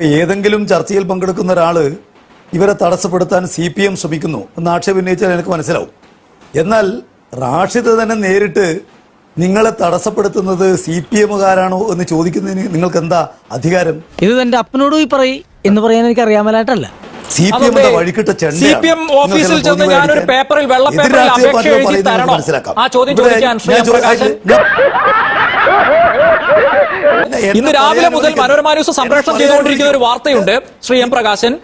ഏതെങ്കിലും ചർച്ചയിൽ പങ്കെടുക്കുന്ന ഒരാൾ ഇവരെ തടസ്സപ്പെടുത്താൻ സി പി എം ശ്രമിക്കുന്നു എന്ന് ആക്ഷേപം ഉന്നയിച്ചാൽ എനിക്ക് മനസ്സിലാവും. എന്നാൽ റാഷിദ് തന്നെ നേരിട്ട് നിങ്ങളെ തടസ്സപ്പെടുത്തുന്നത് സി പി എമ്മുകാരാണോ എന്ന് ചോദിക്കുന്നതിന് നിങ്ങൾക്ക് എന്താ അധികാരം? ഇത് തന്റെ അപ്പനോട് പോയി പറയും എന്ന് പറയാൻ എനിക്ക് അറിയാമലായിട്ടല്ല. സി പി എം വഴിക്കിട്ട സി പി എം ഓഫീസിൽ ചെന്ന് ഞാനൊരു പേപ്പറിൽ വെള്ള പേപ്പറിൽ അപേക്ഷ എഴുതി തരണോ. ആ ചോദ്യം ചോദിക്കാൻ ശ്രീ എം പ്രകാശൻ. ഇന്ന് രാവിലെ മുതൽ മനോരമ ന്യൂസ് സംപ്രേഷണം ചെയ്തുകൊണ്ടിരിക്കുന്ന ഒരു വാർത്തയുണ്ട്. ശ്രീ എം പ്രകാശൻ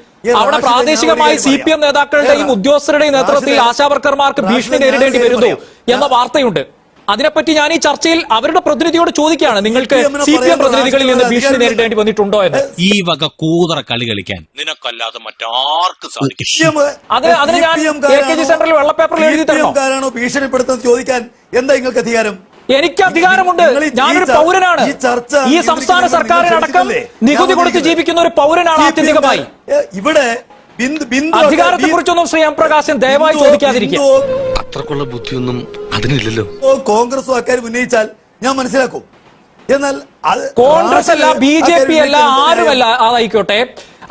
അവിടെ പ്രാദേശികമായി സി പി എം നേതാക്കളുടെയും ഉദ്യോഗസ്ഥരുടെയും നേതൃത്വത്തിൽ ആശാവർക്കർമാർക്ക് ഭീഷണി നേരിടേണ്ടി വരുന്നു എന്ന വാർത്തയുണ്ട്. അതിനെപ്പറ്റി ഞാൻ ഈ ചർച്ചയിൽ അവരുടെ പ്രതിനിധിയോട് ചോദിക്കുകയാണ്. നിങ്ങൾക്ക് സി പി എം പ്രതിനിധികളിൽ നിന്ന് ഭീഷണി നേരിടേണ്ടി വന്നിട്ടുണ്ടോ എന്ന്. ഈ വക കൂതറ കളി കളിക്കാൻ നിനക്കല്ലാതെ മറ്റാർക്കും സാധിക്കും അത് അതിന് ഞാൻ സെന്ററിൽ വെള്ളപ്പേപ്പറിൽ എഴുതി തരണോ? ആരാണോ ഭീഷണിപ്പെടുത്തുന്നത് ചോദിക്കാൻ എന്താ നിങ്ങൾക്ക് അധികാരം എനിക്ക് അധികാരമുണ്ട്. ഞാനൊരു പൗരനാണ്. ഈ ചർച്ച ഈ സംസ്ഥാന സർക്കാരിനടക്കം നികുതി കൊടുത്ത് ജീവിക്കുന്ന ഒരു പൗരനാണ് ആത്യന്തികമായി. ഇവിടെ അധികാരത്തെ കുറിച്ചൊന്നും ശ്രീ എം പ്രകാശൻ ദയവായി ചോദിക്കാതിരിക്കും അത്രക്കുള്ള ബുദ്ധിയൊന്നും അതിനില്ലല്ലോ. കോൺഗ്രസ് അക്കാര്യം ഉന്നയിച്ചാൽ ഞാൻ മനസ്സിലാക്കും. എന്നാൽ അത് കോൺഗ്രസ് അല്ല ബി ജെ പി അല്ല ആരുമല്ല അതായിക്കോട്ടെ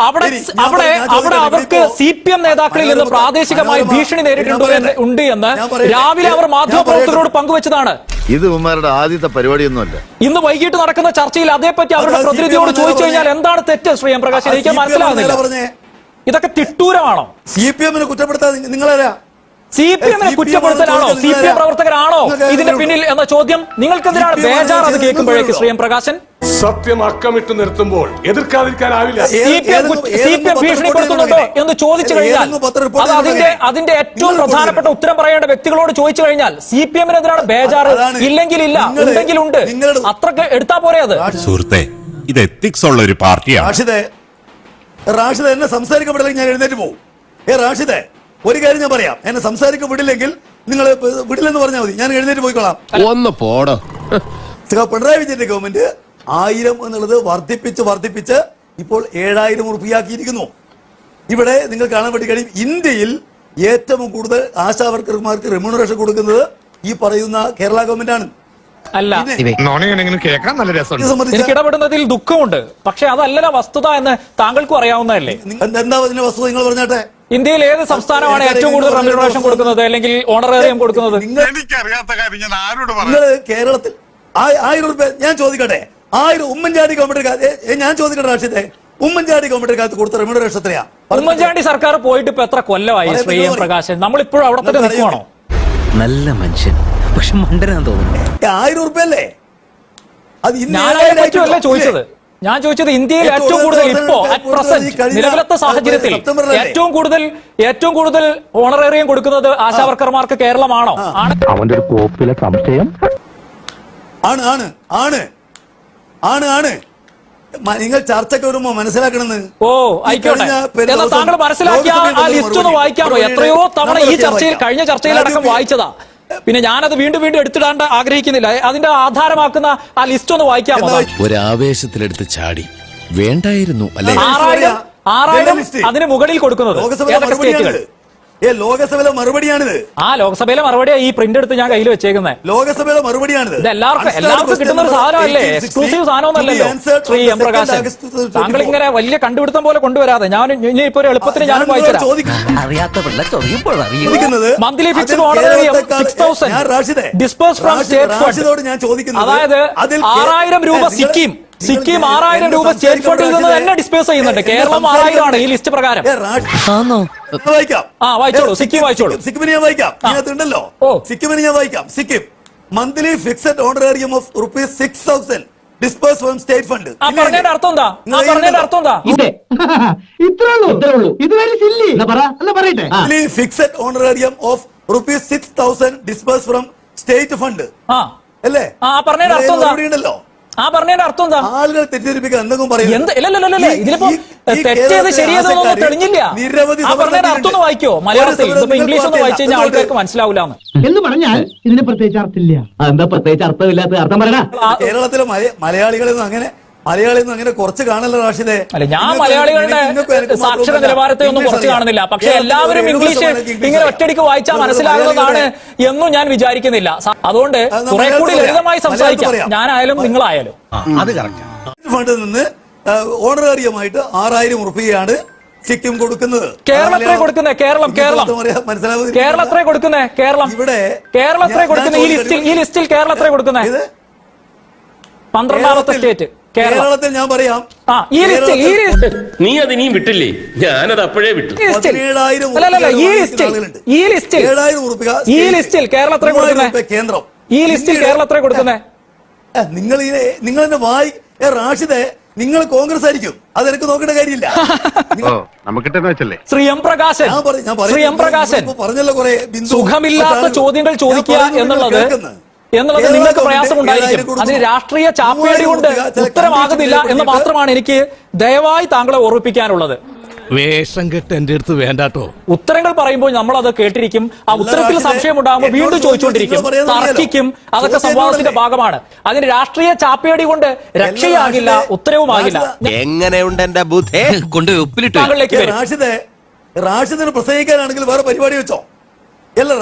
അവിടെ അവിടെ അവിടെ അവർക്ക് സി പി എം നേതാക്കളിൽ നിന്ന് പ്രാദേശികമായി ഭീഷണി നേരിട്ടുണ്ടോ എന്ന് ഉണ്ട് എന്ന് ഞാൻ രാവിലെ അവർ മാധ്യമപ്രവർത്തകരോട്. പങ്കുവച്ചതാണ്. ഇത് ഉമ്മാരുടെ ആദ്യത്തെ പരിപാടിയൊന്നുമല്ല. ഇന്ന് വൈകിട്ട് നടക്കുന്ന ചർച്ചയിൽ അതേപ്പറ്റി അവരുടെ പ്രതിനിധിയോട് ചോദിച്ചു കഴിഞ്ഞാൽ എന്താണ് തെറ്റ് ശ്രീ എം പ്രകാശ് എനിക്ക് മനസ്സിലാവുന്നില്ല. ഇതൊക്കെ തിട്ടൂരമാണോ? സി പി എമ്മിനെ കുറ്റപ്പെടുത്താൻ നിങ്ങളാരാ? സി പി എമ്മിനെ കുറ്റപ്പെടുത്തലാണോ? സി പി എം പ്രവർത്തകരാണോ? ഇതിന്റെ പിന്നിൽ എന്ന ചോദ്യം നിങ്ങൾക്കെതിരാണ് ബേജാർ അത് കേൾക്കുമ്പോഴേക്ക് ശ്രീ എം പ്രകാശൻ? സത്യം അക്കമിട്ട് നിർത്തുമ്പോൾ എതിർക്കാതിരിക്കാനാവില്ല ഭീഷണിപ്പെടുത്തുന്നുണ്ടോ എന്ന് ചോദിച്ചു കഴിഞ്ഞാൽ അത് അതിന്റെ അതിന്റെ ഏറ്റവും പ്രധാനപ്പെട്ട ഉത്തരം പറയേണ്ട വ്യക്തികളോട് ചോദിച്ചു കഴിഞ്ഞാൽ സി പി എമ്മിനെതിരാണ് ബേജാറ്. ഇല്ലെങ്കിൽ ഇല്ല ഉണ്ടെങ്കിൽ ഉണ്ട് അത്രയ്ക്ക് എടുത്താ പോരെ അത്? സുഹൃത്തെ ഇത് എത്തിക്സ് ഉള്ള ഒരു പാർട്ടിയാണ്. റാഷിദെ റാഷിദ് എന്നെ സംസാരിക്കാൻ വിടില്ലെങ്കിൽ ഞാൻ എഴുന്നേറ്റ് പോകും ഏ റാഷിദെ ഒരു കാര്യം ഞാൻ പറയാം. എന്നെ സംസാരിക്കാൻ വിടില്ലെങ്കിൽ നിങ്ങൾ വിടില്ലെന്ന് പറഞ്ഞാൽ മതി. ഞാൻ എഴുന്നേറ്റ് പോയിക്കോളാം. ഒന്ന് പോടോ. പിണറായി വിജയന്റെ ഗവൺമെന്റ് ആയിരം എന്നുള്ളത് വർദ്ധിപ്പിച്ച് വർദ്ധിപ്പിച്ച് ഇപ്പോൾ ഏഴായിരം ഉറുപ്പിയാക്കിയിരിക്കുന്നു. ഇവിടെ നിങ്ങൾ കാണാൻ വേണ്ടി കഴിയും ഇന്ത്യയിൽ ഏറ്റവും കൂടുതൽ ആശാ വർക്കർമാർക്ക് റെമ്യൂണറേഷൻ കൊടുക്കുന്നത് ഈ പറയുന്ന കേരള ഗവൺമെന്റ് ആണ്. അല്ല. എനിക്ക് ഇടപെടുന്നതിൽ ദുഃഖമുണ്ട്. പക്ഷെ അതല്ലല്ലോ വസ്തുത എന്ന് താങ്കൾക്കും അറിയാവുന്നതല്ലേ? നിങ്ങൾ- എന്താ അതിന്റെ വസ്തുത നിങ്ങൾ പറഞ്ഞാട്ടെ? ഇന്ത്യയിൽ ഏത് സംസ്ഥാനമാണ് ഏറ്റവും കൂടുതൽ റെമ്യൂണറേഷൻ കൊടുക്കുന്നത്? അല്ലെങ്കിൽ ഓണറേറിയം കൊടുക്കുന്നത്? നിങ്ങൾ എനിക്കറിയാത്ത കാര്യം ഞാൻ ആരോട് നിങ്ങൾ കേരളത്തിൽ ആയിരം രൂപ ഞാൻ ചോദിക്കട്ടെ? ആയിരം ഉമ്മൻചാണ്ടി ഗവൺമെന്റ് ഞാൻ ചോദിക്കട്ടെ രാഷ്ട്രീയത്തെ ഉമ്മൻചാണ്ടി ഗവൺമെന്റ് കാലത്ത് കൊടുത്ത റെമ്യൂണറേഷൻ എത്രയാ ഉമ്മൻചാണ്ടി സർക്കാർ പോയിട്ട് ഇപ്പൊ എത്ര കൊല്ലമായി ശ്രീ എം? പ്രകാശൻ? നമ്മളിപ്പോഴും അവിടെ തന്നെ നിൽക്കുവാണോ? നല്ല മനുഷ്യൻ പക്ഷെ മണ്ടനാ തോന്നുന്നു. ആയിരം ഉറുപ്പല്ലേ അത് ഇന്നലെ. ചോദിച്ചത്? ഞാൻ ചോദിച്ചത് ഇന്ത്യയിൽ ഏറ്റവും കൂടുതൽ ഇപ്പോ അറ്റ് പ്രസന്റ് നിലവിലത്തെ സാഹചര്യത്തിൽ ഏറ്റവും കൂടുതൽ ഏറ്റവും കൂടുതൽ ഓണറേറിയം കൊടുക്കുന്നത് ആശാവർക്കർമാർക്ക് കേരളമാണോ? അവന്റെ ഒരു കോപ്പിലെ സംശയം. ആണ് ആണ് ആണ്. ആണ് ആണ്. നിങ്ങൾ ചർച്ചയ്ക്ക് വരുമ്പോ മനസ്സിലാക്കണമെന്ന് ഓ ആയിക്കോട്ടെ. താങ്കൾ മനസ്സിലാക്കിയ ആ ലിസ്റ്റ് ഒന്ന് വായിക്കാമോ എത്രയോ തവണ ഈ ചർച്ചയിൽ കഴിഞ്ഞ ചർച്ചയിൽ അടക്കം വായിച്ചതാ. പിന്നെ ഞാനത് വീണ്ടും വീണ്ടും എടുത്തിടാണ്ട് ആഗ്രഹിക്കുന്നില്ല. അതിന്റെ ആധാരമാക്കുന്ന ആ ലിസ്റ്റ് ഒന്ന് വായിക്കാമോ ഒരാവേശത്തിലെടുത്ത് ചാടി. വേണ്ടായിരുന്നു ആറായിരം ആറായിരം അതിന് മുകളിൽ കൊടുക്കുന്നത് ഏതൊക്കെ സ്റ്റേറ്റുകൾ? ഏ ലോകസഭയിലെ മറുപടിയാണിത്. ആ ലോക്സഭയിലെ മറുപടിയാ ഈ പ്രിന്റ് എടുത്ത് ഞാൻ കയ്യിൽ വെച്ചേക്കുന്നത് ലോകസഭയിലെ മറുപടിയാണിത്. ഇത് എല്ലാവർക്കും എല്ലാവർക്കും കിട്ടുന്ന ഒരു സാധനമല്ലേ? Exclusive സാധനമൊന്നല്ലല്ലോ Shri M Prakash Prakashan 2nd August 2024. താങ്കൾ ഇങ്ങനെ വലിയ കണ്ടുപിടുത്തം പോലെ കൊണ്ടുവരാതെ ഞാൻ ഇനി ഇപ്പൊ ഒരു എളുപ്പത്തിന് ഞാൻ ഞാൻ വായിച്ചുതരാം. ചോദിക്കുന്നത് അറിയാത്ത പിള്ള ചൊറിയുമ്പോൾ അറിയും ചോദിക്കുന്നത് Monthly fixed അതിൽ honorarium കേരളത്തെക്കാൾ- 6,000 ഞാൻ റാഷിദെ, dispersed from റാഷി- state ഞാൻ ചോദിക്കുന്നത് അതായത് ആറായിരം രൂപ സിക്കിം. സിക്കിം ആറായിരം രൂപ സ്റ്റേറ്റ് ഫണ്ടിൽ നിന്ന് തന്നെ ഡിസ്പേസ് ചെയ്യുന്നുണ്ട്. കേരളം ആറായിരമാണ് ആറായിരം ആണ് ഈ ലിസ്റ്റ് പ്രകാരം. ആന്നോ? വായിക്കാം. ആ, വായിച്ചോളൂ. സിക്കിം വായിച്ചോളൂ. സിക്കിമിന് ഞാൻ വായിക്കാം. ഇതിനകത്തുണ്ടല്ലോ. സിക്കിമിന് ഞാൻ വായിക്കാം. Sikkim monthly fixed honorarium of rupees six thousand disperse from state fund ആ പറഞ്ഞതിന്റെ അർത്ഥം എന്താ? ആ പറഞ്ഞതിന്റെ അർത്ഥം എന്താ? ഇത്രേ ഉള്ളൂ. ഇത്രേ ഉള്ളൂ. ഇത് വരെ സില്ലി പറ. എന്നാ പറയട്ടെ? Monthly fixed honorarium of rupees six thousand disperse from state fund ആ. അല്ലേ? ആ പറഞ്ഞതിന്റെ അർത്ഥം എന്താ? ഉണ്ടല്ലോ. ആ പറഞ്ഞതിന്റെ അർത്ഥം എന്താ? ആളുകൾ തെറ്റിദ്ധരിപ്പിക്കാൻ എന്തെങ്കിലും പറയുന്നത് എന്ത്? ഇല്ല ഇല്ല ഇല്ല, ഇല്ല. ഇതിലിപ്പോ തെറ്റേത് ശരിയേതെന്നൊന്നും തെളിഞ്ഞില്ല. നിരവധി ആ പറഞ്ഞതിന്റെ അർത്ഥം ഒന്ന് വായിക്കോ. മലയാളത്തിൽ ഇതിപ്പോ ഇംഗ്ലീഷ് ഒന്ന് വായിച്ചു കഴിഞ്ഞാൽ ആൾക്കാർക്ക് മനസ്സിലാവില്ല എന്ന് പറഞ്ഞാൽ ഇതിന് പ്രത്യേകിച്ച് അർത്ഥമില്ല. എന്താ പ്രത്യേകിച്ച് അർത്ഥമില്ലാത്ത അർത്ഥം പറയണ കേരളത്തിലെ മലയാളികളൊന്നും അങ്ങനെ മലയാളിയൊന്നും അങ്ങനെ കുറച്ച് കാണല്ലോ റാഷിദെ? അല്ല ഞാൻ മലയാളികളുടെ സാക്ഷര നിലവാരത്തെ ഒന്നും കുറച്ച് കാണുന്നില്ല. പക്ഷെ എല്ലാവരും ഇംഗ്ലീഷ് ഇങ്ങനെ ഒറ്റടിക്ക് വായിച്ചാൽ മനസ്സിലാകുന്നതാണ് എന്നും ഞാൻ വിചാരിക്കുന്നില്ല. അതുകൊണ്ട് അത് കുറെ കൂടി. ലളിതമായി സംസാരിക്കാം. ഞാനായാലും നിങ്ങളായാലും. അത് ഫണ്ടിൽ നിന്ന് ഓണറേറിയമായിട്ട് ആറായിരം ഉറുപ്പികയാണ് സിക്കിം കൊടുക്കുന്നത്. കേരളത്തിലെ കൊടുക്കുന്നത് കൊടുക്കുന്നേ കേരളം കേരളം. മനസ്സിലാവുന്നത് കേരളത്തിലെ കൊടുക്കുന്നത് കേരളം കൊടുക്കുന്നേ കേരളം. ഇവിടെ കേരളത്തിലെ കൊടുക്കുന്നേ ഈ ലിസ്റ്റിൽ ഈ ലിസ്റ്റിൽ കേരളത്തിലെ കൊടുക്കുന്നത് കൊടുക്കുന്നേ. ഇത് പന്ത്രണ്ടാമത്തെ സ്റ്റേറ്റ്. കേരളത്തിൽ ഞാൻ പറയാം. ആ ഈ ലിസ്റ്റ് ഈ ലിസ്റ്റ് നീ അത് ഇനിയും വിട്ടില്ലേ? ഞാനത് അപ്പോഴേ വിട്ടു. ഈ ലിസ്റ്റിൽ. പതിനേഴായിരം ഈ ലിസ്റ്റിൽ ഈ ലിസ്റ്റിൽ ഏഴായിരം ഉറുപ്പിക ഈ ലിസ്റ്റിൽ കേരളം മൂവായിരം കൊടുക്കുന്നേ ഉറുപ്പിക കേന്ദ്രം. ഈ ലിസ്റ്റിൽ കേരളത്തിലെ കേരളം കൊടുക്കുന്നേ ഏ, നിങ്ങൾ ഇതിനെ നിങ്ങൾ എന്നെ വായി ഏ, റാഷിദെ നിങ്ങൾ കോൺഗ്രസ് ആയിരിക്കും. അതെനിക്ക് നോക്കേണ്ട കാര്യമില്ല. നമുക്കിട്ടെന്ന് വെച്ചല്ലേ? ശ്രീ എം പ്രകാശൻ. ഞാൻ പറ- ഞാൻ ശ്രീ എം പറയുന്നത് പ്രകാശൻ. ഇപ്പോ പറഞ്ഞല്ലോ കുറെ ബിന്ദു സുഖമില്ലാത്ത ചോദ്യങ്ങൾ ചോദിക്കുക എന്നുള്ളത്. എന്നുള്ളത് നിങ്ങൾക്ക് പ്രയാസം പ്രയാസമുണ്ടായിരിക്കും. അതിന് രാഷ്ട്രീയ ചാപ്പേടി കൊണ്ട് ഉത്തരമാകുന്നില്ല എന്ന് മാത്രമാണ് എനിക്ക് ദയവായി താങ്കളെ ഓർമ്മിപ്പിക്കാനുള്ളത്. വേഷം കെട്ട് എന്റെ അടുത്ത് വേണ്ടാട്ടോ. ഉത്തരങ്ങൾ പറയുമ്പോൾ നമ്മൾ അത് കേട്ടിരിക്കും. ആ ഉത്തരത്തിൽ സംശയം ഉണ്ടാകുമ്പോൾ വീണ്ടും ചോദിച്ചുകൊണ്ടിരിക്കും. തർക്കിക്കും. അതൊക്കെ സംവാദത്തിന്റെ ഭാഗമാണ്. അതിന് രാഷ്ട്രീയ ചാപ്പേടി കൊണ്ട് രക്ഷയാകില്ല ഉത്തരവുമാകില്ല. എങ്ങനെയുണ്ട് എന്റെ ബുദ്ധി? കൊണ്ട് ഉപ്പിലിട്ട്. താങ്കളിലേക്ക് ഏ, വരും. റാഷിദെ റാഷിദിന് പ്രസംഗിക്കാനാണെങ്കിൽ വേറെ പരിപാടി വെച്ചോ? അല്ല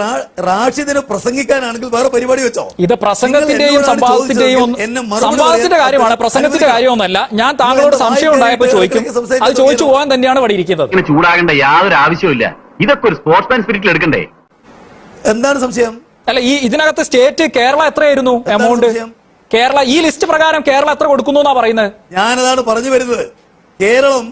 റാഷിദിന് പ്രസംഗിക്കാനാണെങ്കിൽ വേറെ പരിപാടി വെച്ചോ? ഇത് പ്രസംഗത്തിന്റെയും മറുപടി സംവാദത്തിന്റെ കാര്യമാണ് പ്രസംഗത്തിന്റെ കാര്യമൊന്നല്ല കാര്യമൊന്നുമല്ല. ഞാൻ താങ്കളോട് സംശയം ഉണ്ടായപ്പോൾ ചോദിക്കും. അത് ചോദിച്ചു പോകാൻ തന്നെയാണ് ഇവിടെ ഇരിക്കുന്നത്. ചൂടാകേണ്ട യാതൊരു ആവശ്യമില്ല ഇതൊക്കെ ഒരു സ്പോർട്സ്മാൻ സ്പിരിറ്റിൽ എടുക്കണ്ടേ? എന്താണ് സംശയം? അല്ല ഈ ഇതിനകത്ത് സ്റ്റേറ്റ് കേരള എത്രയായിരുന്നു എമൗണ്ട്? കേരള ഈ ലിസ്റ്റ് പ്രകാരം കേരള എത്ര കൊടുക്കുന്നു എന്നാ പറയുന്നത്? ഞാനതാണ് പറഞ്ഞു വരുന്നത്. കേരളം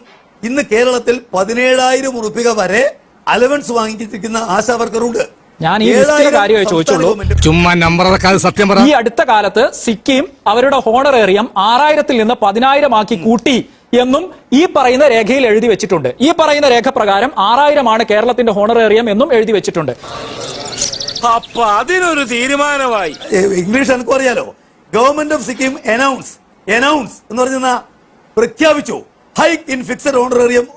ഇന്ന് കേരളത്തിൽ പതിനേഴായിരം ഉറുപ്പിക വരെ അലവൻസ് വാങ്ങിച്ചിരിക്കുന്ന ആശാ വർക്കറുണ്ട്. ഞാൻ ഈ ലിസ്റ്റിലെ ഏഴായിരം കാര്യമേ സംസ്ഥാന ചോദിച്ചുള്ളൂ. ചുമ്മാ നമ്പർ ഇറക്കാതെ സത്യം പറ. ഈ അടുത്ത കാലത്ത് സിക്കിം അവരുടെ ഹോണറേറിയം ആറായിരത്തിൽ നിന്ന് പതിനായിരം ആക്കി കൂട്ടി എന്നും ഈ പറയുന്ന രേഖയിൽ എഴുതി വെച്ചിട്ടുണ്ട്. ഈ പറയുന്ന രേഖ പ്രകാരം ആറായിരമാണ് കേരളത്തിന്റെ ഹോണറേറിയം എന്നും എഴുതി വെച്ചിട്ടുണ്ട്. അപ്പൊ അതിനൊരു തീരുമാനമായി. ഇംഗ്ലീഷ് എനിക്ക് അറിയാലോ. Government of Sikkim announce announce എന്ന് പറഞ്ഞാൽ പ്രഖ്യാപിച്ചു. Hike in fixed honorarium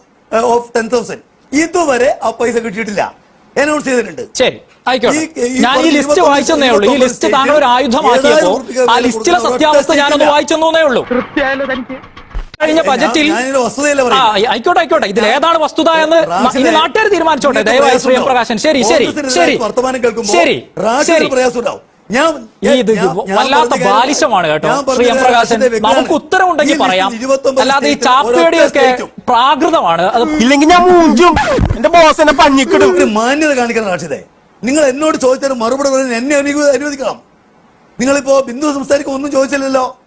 of ten thousand ഇതുവരെ ആ പൈസ കിട്ടിയിട്ടില്ല. അനൗൺസ് ചെയ്തിട്ടുണ്ട്. ശരി ആയിക്കോട്ടെ. ഞാൻ ഈ ലിസ്റ്റ് വായിച്ചെന്നേ ഉള്ളൂ. ഈ ലിസ്റ്റ് താങ്കൾ ഒരു ആയുധമാക്കിയപ്പോ ആ ലിസ്റ്റിലെ സത്യാവസ്ഥ ഞാനൊന്ന്. വായിച്ചെന്നേ ഉള്ളൂ. കഴിഞ്ഞ ബജറ്റിൽ. ആയിക്കോട്ടെ ആയിക്കോട്ടെ. ഇതിൽ ഏതാണ് വസ്തുത എന്ന് ഇനി നാട്ടുകാർ തീരുമാനിച്ചോട്ടെ. ദയവായി ശ്രീ പ്രകാശൻ ശരി ശരി ശരി. വർത്തമാനം കേൾക്കുമ്പോൾ ശരി ശരി. ഇത് വല്ലാത്ത ബാലിശമാണ് കേട്ടോ. ശ്രീ എം പ്രകാശൻ. നമുക്ക് ഉത്തരവുണ്ടെങ്കിൽ പറയാം. അല്ലാതെ ഈ ചാപ്പേടിയൊക്കെ. പ്രാകൃതമാണ്. അത് ഇല്ലെങ്കിൽ ഞാൻ മൂഞ്ചും. എന്റെ ബോസ് എന്നെ പഞ്ഞിക്കിടും. ഒരു മാന്യത കാണിക്കണം റാഷിദെ നിങ്ങൾ എന്നോട് ചോദിച്ചാൽ മറുപടി പറയാൻ എന്നെ അനുവ- അനുവദിക്കണം. നിങ്ങളിപ്പോ ബിന്ദു സംസാരിക്കും ഒന്നും ചോദിച്ചില്ലല്ലോ.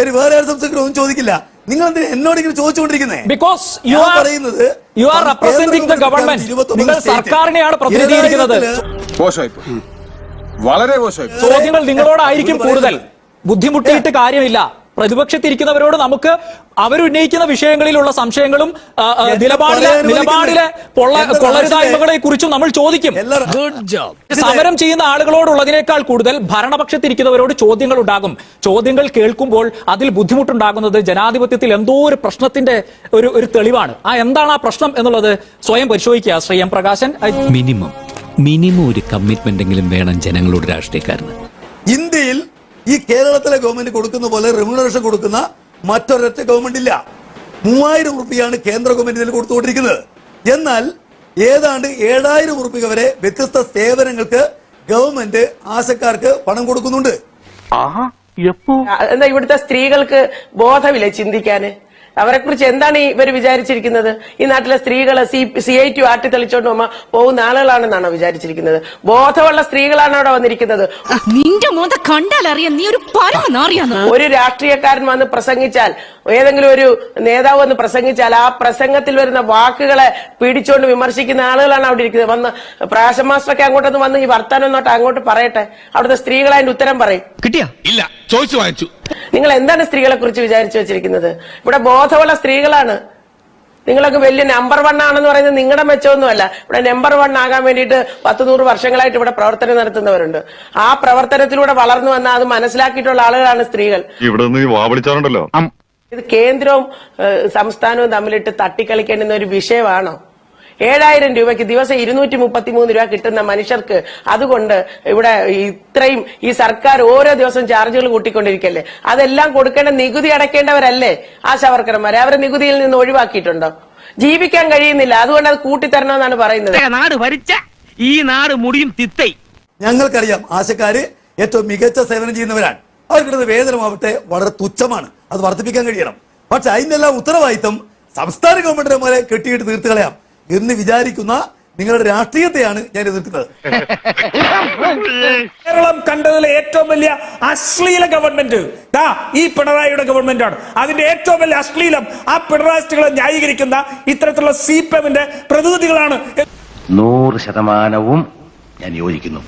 ഒരു വേറെ ആരും സംസാരിക്കും ഒന്നും ചോദിക്കില്ല. നിങ്ങൾ എന്തിനാ എന്നോട് ഇങ്ങനെ ചോദിച്ചുകൊണ്ടിരിക്കുന്നത് ബിക്കോസ് യു ആർ പറയുന്നത് you are representing representing the government നിങ്ങൾ സർക്കാരിനെയാണ് പ്രതിനിധീകരിക്കുന്നത്. വളരെ മോശമായി ചോദ്യങ്ങൾ നിങ്ങളോടായിരിക്കും കൂടുതൽ. ബുദ്ധിമുട്ടിയിട്ട് കാര്യമില്ല. പ്രതിപക്ഷത്തിരിക്കുന്നവരോട് നമുക്ക് അവരുന്നയിക്കുന്ന വിഷയങ്ങളിലുള്ള സംശയങ്ങളും നിലപാടിലെ നിലപാടിലെ കൊള്ളരുതായ്മകളെ കുറിച്ചും നമ്മൾ ചോദിക്കും. ഗുഡ് ജോബ് സമരം ചെയ്യുന്ന ആളുകളോടുള്ളതിനേക്കാൾ കൂടുതൽ ഭരണപക്ഷത്തിരിക്കുന്നവരോട് ചോദ്യങ്ങൾ ഉണ്ടാകും ചോദ്യങ്ങൾ കേൾക്കുമ്പോൾ അതിൽ ബുദ്ധിമുട്ടുണ്ടാകുന്നത് ജനാധിപത്യത്തിൽ എന്തോ ഒരു പ്രശ്നത്തിന്റെ ഒരു ഒരു തെളിവാണ്. ആ എന്താണ് ആ പ്രശ്നം എന്നുള്ളത് സ്വയം പരിശോധിക്കുക Shri M Prakashan. Minimum minimum ഒരു കമ്മിറ്റ്മെന്റ് എങ്കിലും വേണം ജനങ്ങളോട് രാഷ്ട്രീയക്കാരന്. ഇന്ത്യയിൽ ഈ കേരളത്തിലെ ഗവൺമെന്റ് കൊടുക്കുന്ന പോലെ റെമ്യൂണറേഷൻ കൊടുക്കുന്ന മറ്റൊരൊറ്റ ഗവൺമെന്റ് ഇല്ല. മൂവായിരം ഉറുപ്പിയാണ് കേന്ദ്ര ഗവൺമെന്റ് ഇതിൽ കൊടുത്തുകൊണ്ടിരിക്കുന്നത്. എന്നാൽ ഏതാണ്ട് ഏഴായിരം ഉറുപ്പിക വരെ വ്യത്യസ്ത സേവനങ്ങൾക്ക് ഗവൺമെന്റ് ആശക്കാർക്ക് പണം കൊടുക്കുന്നുണ്ട്. എന്താ ഇവിടുത്തെ സ്ത്രീകൾക്ക് ബോധമില്ല ചിന്തിക്കാന്? അവരെ കുറിച്ച് എന്താണ് ഇവർ വിചാരിച്ചിരിക്കുന്നത്? ഈ നാട്ടിലെ സ്ത്രീകളെ സി സി ഐ ടു ആട്ടി തെളിച്ചോണ്ട് പോകുമ്പോ പോകുന്ന ആളുകളാണെന്നാണോ വിചാരിച്ചിരിക്കുന്നത്? ബോധമുള്ള സ്ത്രീകളാണ് അവിടെ വന്നിരിക്കുന്നത്. നിന്റെ കണ്ടാൽ കണ്ടാലറിയാം നീ ഒരു ഒരു രാഷ്ട്രീയക്കാരൻ വന്ന് പ്രസംഗിച്ചാൽ ഏതെങ്കിലും ഒരു നേതാവ് വന്ന് പ്രസംഗിച്ചാൽ ആ പ്രസംഗത്തിൽ വരുന്ന വാക്കുകളെ പിടിച്ചോണ്ട് വിമർശിക്കുന്ന ആളുകളാണ് അവിടെ ഇരിക്കുന്നത്. വന്ന് പ്രാഷൻ മാസ്റ്ററൊക്കെ അങ്ങോട്ടൊന്ന് വന്ന് ഈ വർത്താനം നോട്ട് അങ്ങോട്ട് പറയട്ടെ. അവിടുത്തെ സ്ത്രീകൾ അതിന്റെ ഉത്തരം പറയും. കിട്ടിയാ? ഇല്ല ചോദിച്ചു വാങ്ങിച്ചു. നിങ്ങൾ എന്താണ് സ്ത്രീകളെ കുറിച്ച് വിചാരിച്ചു വെച്ചിരിക്കുന്നത്? ഇവിടെ ബോധമുള്ള സ്ത്രീകളാണ്. നിങ്ങളൊക്കെ വലിയ നമ്പർ വൺ ആണെന്ന് പറയുന്നത് നിങ്ങളുടെ മെച്ചമൊന്നുമല്ല. ഇവിടെ നമ്പർ വൺ ആകാൻ വേണ്ടിയിട്ട് പത്ത് നൂറ് വർഷങ്ങളായിട്ട് ഇവിടെ പ്രവർത്തനം നടത്തുന്നവരുണ്ട്. ആ പ്രവർത്തനത്തിലൂടെ വളർന്നു വന്ന അത് മനസ്സിലാക്കിയിട്ടുള്ള ആളുകളാണ് സ്ത്രീകൾ. ഇവിടെ വാവളിച്ചാറുണ്ടല്ലോ ഇത് കേന്ദ്രവും സംസ്ഥാനവും തമ്മിലിട്ട് തട്ടിക്കളിക്കേണ്ടുന്ന ഒരു വിഷയമാണോ? ഏഴായിരം രൂപയ്ക്ക് ദിവസം ഇരുന്നൂറ്റി മുപ്പത്തി മൂന്ന് രൂപ കിട്ടുന്ന മനുഷ്യർക്ക് അതുകൊണ്ട് ഇവിടെ ഇത്രയും ഈ സർക്കാർ ഓരോ ദിവസം ചാർജുകൾ കൂട്ടിക്കൊണ്ടിരിക്കല്ലേ? അതെല്ലാം കൊടുക്കേണ്ട നികുതി അടയ്ക്കേണ്ടവരല്ലേ ആശാവർക്കർമാരെ അവരെ നികുതിയിൽ നിന്ന് ഒഴിവാക്കിയിട്ടുണ്ടോ? ജീവിക്കാൻ കഴിയുന്നില്ല. അതുകൊണ്ട് അത് കൂട്ടിത്തരണമെന്നാണ് പറയുന്നത്. നാട് ഭരിച്ച ഈ നാട് മുടിയും തിത്തൈ. ഞങ്ങൾക്കറിയാം ആശക്കാര് ഏറ്റവും മികച്ച സേവനം ചെയ്യുന്നവരാണ്. അവർക്കിടുന്ന വേതനം വേതനമാവട്ടെ വളരെ തുച്ഛമാണ്. അത് വർദ്ധിപ്പിക്കാൻ കഴിയണം. പക്ഷെ അതിനെല്ലാം ഉത്തരവാദിത്തം സംസ്ഥാന ഗവൺമെന്റിനെ പോലെ കെട്ടിയിട്ട് തീർത്ത് കളയാം. എന്ന് വിചാരിക്കുന്ന നിങ്ങളുടെ രാഷ്ട്രീയത്തെയാണ് ഞാൻ എതിർക്കുന്നത്. കേരളം കണ്ടതിലെ ഏറ്റവും വലിയ അശ്ലീല ഗവൺമെന്റ് ദാ ഈ പിണറായിയുടെ ഗവൺമെന്റ് ആണ്. അതിന്റെ ഏറ്റവും വലിയ അശ്ലീലം ആ പിണറായിസ്റ്റുകളെ ന്യായീകരിക്കുന്ന ഇത്തരത്തിലുള്ള സി പി എമ്മിന്റെ പ്രതിനിധികളാണ്. നൂറ് ശതമാനവും ഞാൻ യോജിക്കുന്നു.